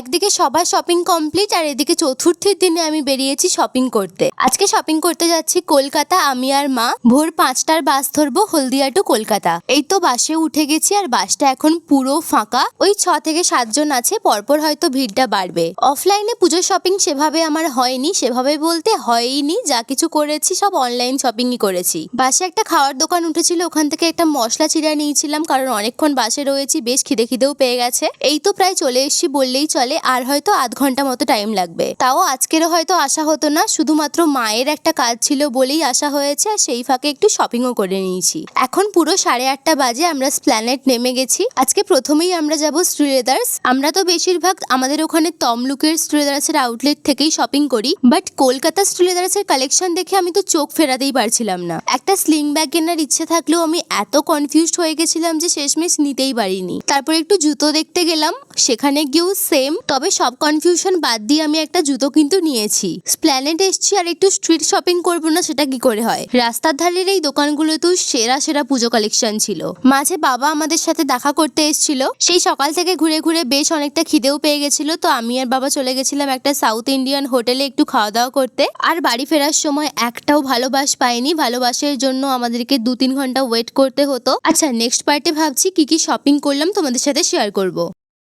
একদিকে সবার shopping complete আর এদিকে চতুর্থের দিনে আমি বেরিয়েছি শপিং করতে। আজকে শপিং করতে যাচ্ছি কলকাতা, আমি আর মা। ভোর পাঁচটার বাস ধরবো হলদিয়া টু কলকাতা। এই তো বাসে উঠে গেছি আর বাসটা এখন পুরো ফাঁকা। ওই ছ থেকে সাতজন আছে, পরপর হয়তো ভিড়টা বাড়বে। অফলাইনে পুজো শপিং সেভাবে আমার হয়নি, সেভাবে বলতে হয়নি যা কিছু করেছি সব অনলাইন শপিংই করেছি। বাসে একটা খাওয়ার দোকান উঠেছিল, ওখান থেকে একটা মশলা চিরা নিয়েছিলাম, কারণ অনেকক্ষণ বাসে রয়েছি, বেশ খিদে খিদেও পেয়ে গেছে। এই তো প্রায় চলে এসেছি বললেই চলে। আর হয়তো আধ ঘণ্টা মতো টাইম লাগবে। তাও আজকেরও হয়তো আসা হতো না, শুধুমাত্র মায়ের একটা কাজ ছিল বলেই আসা হয়েছে, আর সেই ফাঁকে একটু শপিংও করে নিয়েছি। এখন পুরো সাড়ে আটটা বাজে, আমরা স্প্ল্যানেট নেমে গেছি। আজকে প্রথমেই আমরা যাব স্ট্রিলেদার্স আমরা তো বেশিরভাগ আমাদের ওখানে তমলুকের স্ট্রিলেদার্সের আউটলেট থেকেই শপিং করি বাট কলকাতা স্ট্রিলেদার্সের কালেকশন দেখে আমি তো চোখ ফেরাতেই পারছিলাম না। একটা স্লিং ব্যাগ কেনার ইচ্ছে থাকলেও আমি এত কনফিউজড হয়ে গেছিলাম যে শেষমেশ নিতেই পারিনি। তারপর একটু জুতো দেখতে গেলাম, সেখানে গিয়েও সেম তবে সব কনফিউশন বাদ দিয়ে আমি একটা জুতো কিন্তু নিয়েছি। স্প্ল্যানেট এসছি আর একটু স্ট্রিট শপিং করব না, সেটা কি করে হয়? রাস্তার ধারের এই দোকানগুলোতেও সেরা সেরা পুজো কালেকশন ছিল। মাঝে বাবা আমাদের সাথে দেখা করতে এসেছিল। সেই সকাল থেকে ঘুরে ঘুরে বেশ অনেকটা খিদেও পেয়ে গেছিল। তো আমি আর বাবা চলে গেছিলাম একটা সাউথ ইন্ডিয়ান হোটেলে একটু খাওয়া দাওয়া করতে। আর বাড়ি ফেরার সময় একটাও ভালোবাস পাইনি। ভালোবাসার জন্য আমাদেরকে দু তিন ঘণ্টা ওয়েট করতে হতো। আচ্ছা নেক্সট পার্টে ভাবছি কি কি শপিং করলাম তোমাদের সাথে শেয়ার করব।